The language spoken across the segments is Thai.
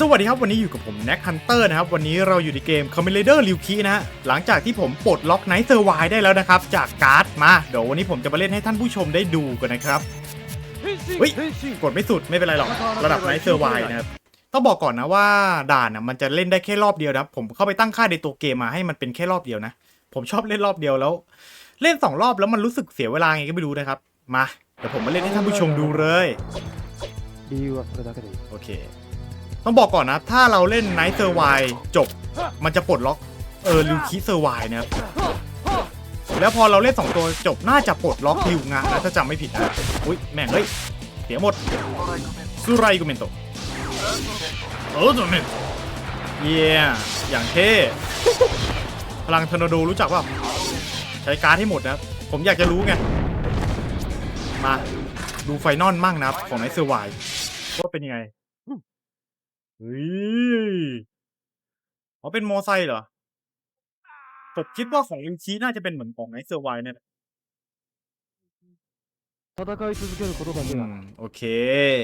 สวัสดีครับ วันนี้อยู่กับผมแน็กฮันเตอร์นะครับ วันนี้เราอยู่ในเกม c o m m i l d e r ลิวคีนะฮะหลังจากที่ผมปลดล็อกไนท์เซอร์ไวได้แล้วนะครับ จากการ์ดมาเดี๋ยววันนี้ผมจะมาเล่นให้ท่านผู้ชมได้ดูกันนะครับเฮ้ยกดไม่สุดไม่เป็นไรหรอก ระดับไนท์เซอร์ไวนะครับต้องบอกก่อนนะว่าด่านนะมันจะเล่นได้แค่รอบเดียวนะผมเข้าไปตั้งค่าในตัวเกมมาให้มันเป็นแค่รอบเดียวนะ ผมชอบเล่นรอบเดียวแล้ว เล่นสองรอบแล้วมันรู้สึกเสียเวลาไงก็ไม่รู้นะครับมาเดี๋ยวผมมาเล่นให้ท่านผู้ชมดูเลยโอเค ต้องบอกก่อนนะ ถ้าเราเล่นไนท์เซอร์ไวจบ มันจะปลดล็อกเออลิวคิเซอร์ไวนะครับแล้วพอเราเล่น 2 ตัวจบน่าจะปลดล็อกลิวงะนะถ้าจำไม่ผิดนะอุ้ยแม่งเฮ้ยเสียหมดซูไรกูเมนโตเออตัวเมนเยี่ยอย่างเท่พลังทอร์นาโดรู้จักเปล่าใช้การ์ดให้หมดนะครับผมอยากจะรู้ไง มาดูไฟนอลมั่งนะครับของไนท์เซอร์ไวว่าเป็นยังไง เฮ้ยอ๋อเป็นมอไซค์เหรอ ผมคิดว่าของอินชีน่าจะเป็นเหมือนของไนท์เซอร์ไวเนี่ยแหละ 戦い続けることだ อื け ม が โอเค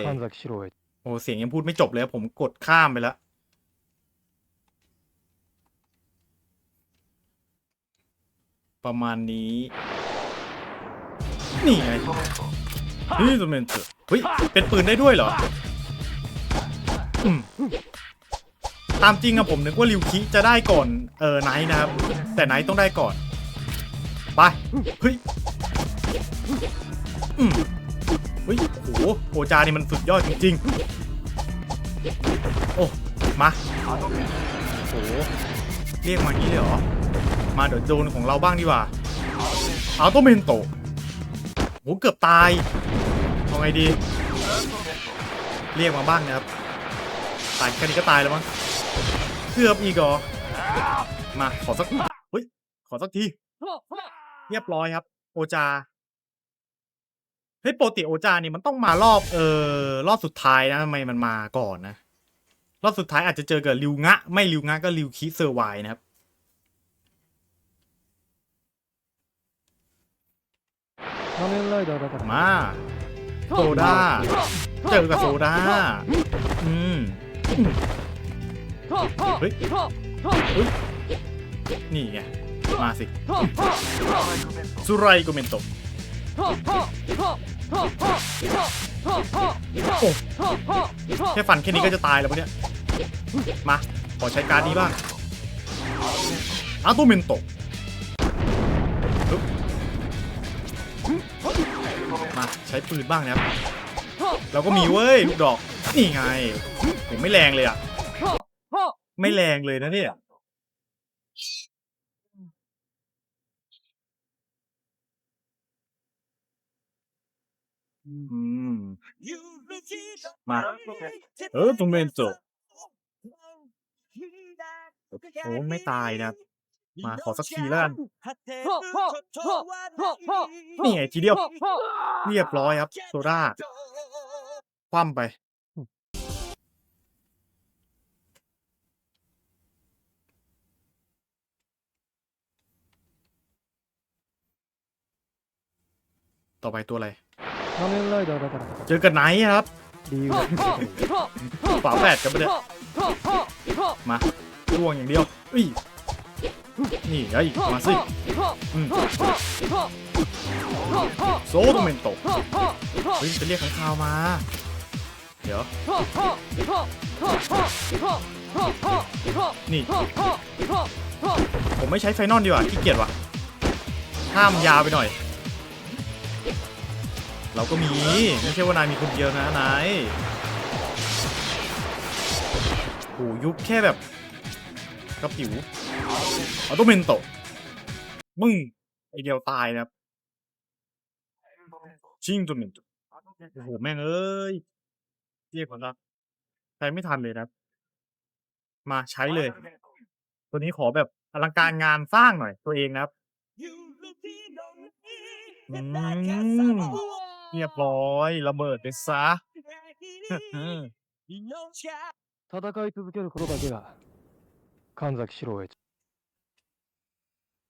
神崎史郎へ โอ้เสียงยังพูดไม่จบเลย ผมกดข้ามไปแล้ว ประมาณนี้ นี่ไงนี่ตัวเมนเตอร์เฮ้ย เป็นปืนได้ด้วยเหรออืม ตามจริงอะผมนึกว่าริวคิจะได้ก่อนเออไนท์นะครับ แต่ไนท์ต้องได้ก่อน ไปเฮ้ยอืมเฮ้ยโอ้โหโอจานี่มันสุดยอดจริงๆ โอ้ มาโอ้โหเรียกมางี้เลยเหรอ มาเดี๋ยวโดนของเราบ้างดีกว่าอัลโตเมนโตโหเกือบตายเอาไงดี เรียกมาบ้างนะครับ ตายแค่นี้ก็ตายแล้วมั้งเกือบอีกเหรอมาขอสักเฮ้ยขอสักทีเรียบร้อยครับ โอจาเฮ้ยโปรติโอจานี่มันต้องมารอบเออรอบสุดท้ายนะทำไมมันมาก่อนนะรอบสุดท้ายอาจจะเจอกับริวงะ ไม่ริวงะก็ริวคิเซอร์ไวนะครับมาโซดาเจอกับโซดาอืม เฮ้ยเฮ้ยนี่ไง มาสิสุไรโกเมนโตโอ้แค่ฟันแค่นี้ก็จะตายแล้วปะเนี่ย มา ขอใช้การดนี้บ้างอาร์โตเมนโตปึ๊บมาใช้ปืนบ้างนะครับ เราก็มีเว้ย ลูกดอก นี่ไงผมไม่แรงเลยอะ ไม่แรงเลยนะเนี่ย อืม มา เออตัวเมนโตโอ้ไม่ตายนะ มาขอสักทีแล้วกันนี่ไงทีเดียว เรียบร้อยครับโซดาคว่ำไป ต่อไปตัวอะไรน้องเล่นเลยเดี๋ยวเดี๋ยเจอกันไหนครับดีอยู่ฝาแฝดกันไปเลยมาล่วงอย่างเดียวอุ้ยนี่ไอ้มาสิโซโลเมนโตเฮ้ยจะเรียกขังข่าวมา เดี๋ยว นี่ ผมไม่ใช้ไฟนอลดีกว่าขี้เกียจว่ะห้ามยาไปหน่อย เราก็มี ไม่ใช่ว่านายมีคนเดียวนะนายโอ้ยุบแค่แบบกระปิวเอาตัวเมนโตะมึงไอเดียวตายนะครับชิงตัวเมนโตะโอ้โหแม่งเอ้ยเรียกผลลัพธ์ใช้ไม่ทันเลยนะมาใช้เลย ตัวนี้ขอแบบอลังการงานสร้างหน่อยตัวเองนะครับอืม เรียบร้อยระเบิดไปซะ 戦い続けることだけが神崎史郎へ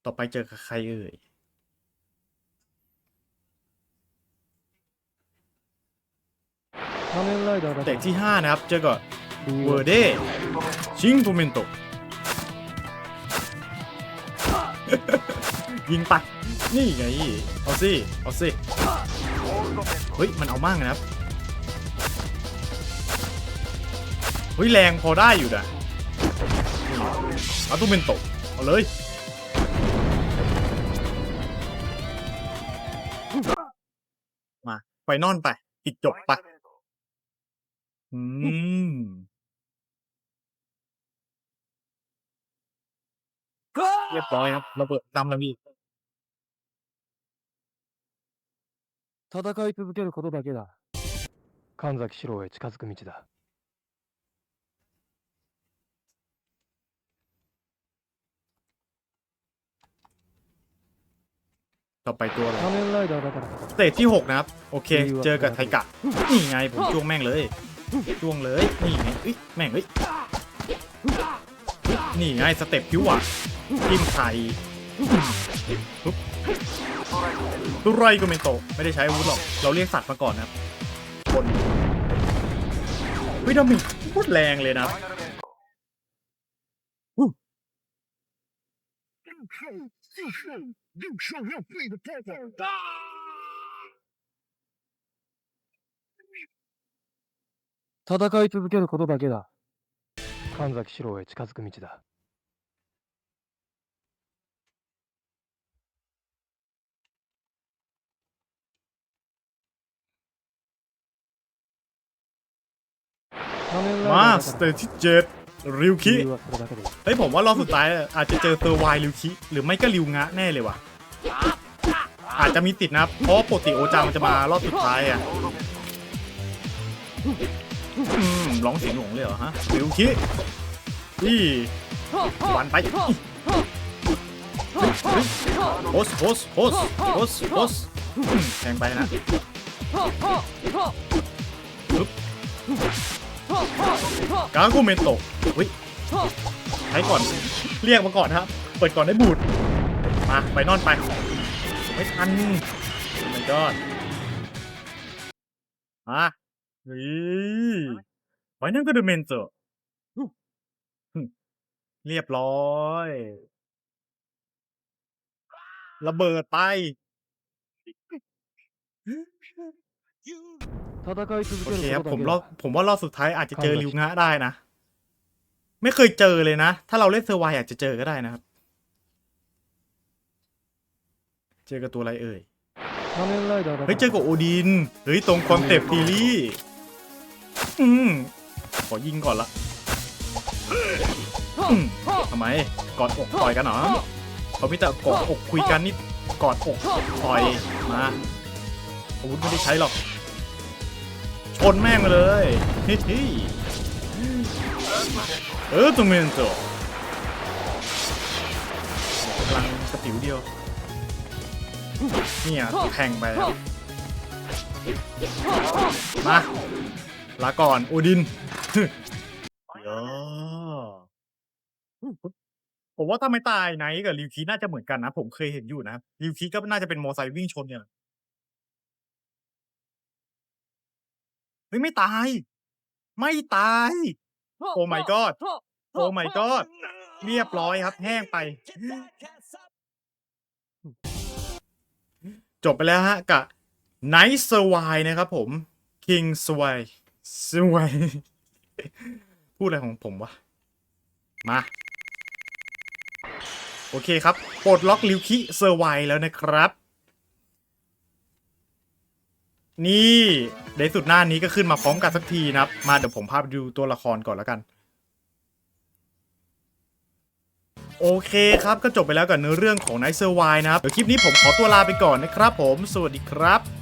ต่อไปเจอกับใครเอ่ย 仮面ライダーだか เด็ ら กที่ 5 นะครับ เจอกับ เวอร์เดชิงโทเมนโต ยิงไป นี่ไง เอาสิ เอาสิ เฮ้ย มันเอามั่งนะครับ เฮ้ย แรงพอได้อยู่นะเอาตู้เป็นตก เอาเลย มาไฟนอนไปปิดจบไปอืมเรียบร้อยครับระเบิดดำแล้วพี่ 戦い続けることだけだ神崎史郎へ近づく道だ ต่อไปตัวอะไร 仮面ライダーだから สเตจที่ 6 นะครับ โอเค เจอกับไทกะ นี่ไง ผมจ้วงแม่งเลยจ้วงเลย นี่ไงเอ้ยแม่งเอ้ยนี่ไง สเต็ปผิวอ่ะทิมไข่ปุ๊บ ตุไรก็ไม่โตะไม่ได้ใช้อาวุธหรอก เราเรียกสัตว์มาก่อนนะครับคนเฮ้ยดาเมจโคตรแรงเลยนะ 戦い続けることだけだ神崎史郎へ近づく道だ มาสเตอร์ที่เจ็ดริวคิเฮ้ยผมว่ารอบสุดท้ายอาจจะเจอเตอร์วายริวคิหรือไม่ก็ริวงะแน่เลยว่ะ อาจจะมีติดนะเพราะปกติโอจามันจะมารอบสุดท้ายอะร้องเสียงหลงเลยเหรอฮะริวคิอีวันไปโฮสโฮสโฮสโฮสโฮสแทงไปนะปึ๊บ กาโกเมนโตะเฮ้ยใช้ก่อน เรียกมาก่อนครับ เปิดก่อนได้บูดมาไปนอนไป ไม่ทันโอ้ my god มาเฮ้ยไปนั่นก็เดเมนเจอเรียบร้อย ระเบิดไป 戦い続 โอ け เค る ค こ รับ と ผม だ รอบ けだ ผมว่ารอบสุดท้ายอาจจะเจอริวงะได้นะ ไม่เคยเจอเลยนะ ถ้าเราเล่นเซอร์ไวอาจจะเจอก็ได้นะครับ เจอกับตัวอะไรเอ่ย 仮面ライダーだか เฮ้ย ら เจอกับโอดิน เฮ้ย ตรงคอนเซปต์ซีรีส์อืม ขอยิงก่อนละอืมทำไม กอดอกต่อยกันเหรอเขาไม่แต่กอดอกคุยกันนี่กอดอกต่อย มาอาวุธไม่ได้ใช้หรอก ชนแม่งเลยเฮ้ยเออตรงเมนโตกำลังกระติ๋วเดียวเนี่ยแทงไป มาลาก่อน โอดินเยอผมว่าถ้าไม่ตายไนท์กับริวคีน่าจะเหมือนกันนะ ผมเคยเห็นอยู่นะริวคีก็น่าจะเป็นมอไซค์วิ่งชนเนี่ย เฮ้ยไม่ตาย ไม่ตาย โอ้ my god โอ้ my god เรียบร้อยครับ แห้งไป จบไปแล้วฮะ กับ Night s w i นะครับผม King s w i s w i พูดอะไรของผมวะ มา โอเคครับ ปลดล็อกลิวคิเซอร์ไวแล้วนะครับ นี่ ในสุดหน้านี้ก็ขึ้นมาพร้อมกันสักทีนะครับ มาเดี๋ยวผมพาไปดูตัวละครก่อนแล้วกัน โอเคครับก็จบไปแล้วกับเนื้อเรื่องของไนเซอร์ไวนะครับ เดี๋ยวคลิปนี้ผมขอตัวลาไปก่อนนะครับผม สวัสดีครับ